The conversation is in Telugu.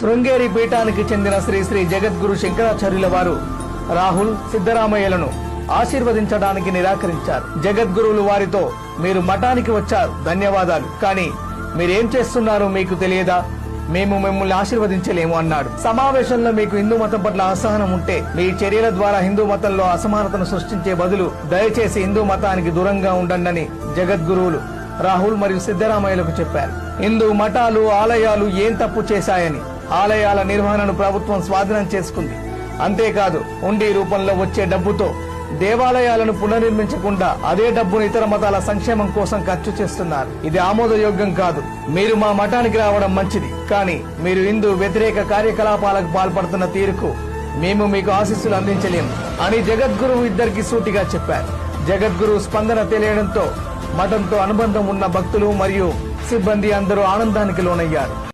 శృంగేరి పీఠానికి చెందిన శ్రీ శ్రీ జగద్గురు శంకరాచార్యుల వారు రాహుల్ సిద్ధరామయ్యలను ఆశీర్వదించడానికి నిరాకరించారు. జగద్గురువులు వారితో మీరు మఠానికి వచ్చారు ధన్యవాదాలు. కానీ మీరేం చేస్తున్నారో మీకు తెలియదా? మేము మిమ్మల్ని ఆశీర్వదించలేము అన్నాడు. సమావేశంలో మీకు హిందూ మతం పట్ల అసహనం ఉంటే మీ చర్యల ద్వారా హిందూ మతంలో అసమానతను సృష్టించే బదులు దయచేసి హిందూ మతానికి దూరంగా ఉండండి జగద్గురువులు రాహుల్ మరియు సిద్ధరామయ్యలకు చెప్పారు. హిందూ మఠాలు ఆలయాలు ఏం తప్పు చేశాయని ఆలయాల నిర్వహణను ప్రభుత్వం స్వాధీనం చేసుకుంది. అంతేకాదు ఉండి రూపంలో వచ్చే డబ్బుతో దేవాలయాలను పునర్నిర్మించకుండా అదే డబ్బును ఇతర మతాల సంక్షేమం కోసం ఖర్చు చేస్తున్నారు. ఇది ఆమోదయోగ్యం కాదు. మీరు మా మఠానికి రావడం మంచిది. కానీ మీరు హిందూ వ్యతిరేక కార్యకలాపాలకు పాల్పడుతున్న తీరుకు మేము మీకు ఆశీస్సులు అందించలేము అని జగద్గురువు ఇద్దరికి సూటిగా చెప్పారు. జగద్గురు స్పందన తెలియడంతో మఠంతో అనుబంధం ఉన్న భక్తులు మరియు సిబ్బంది అందరూ ఆనందానికి లోనయ్యారు.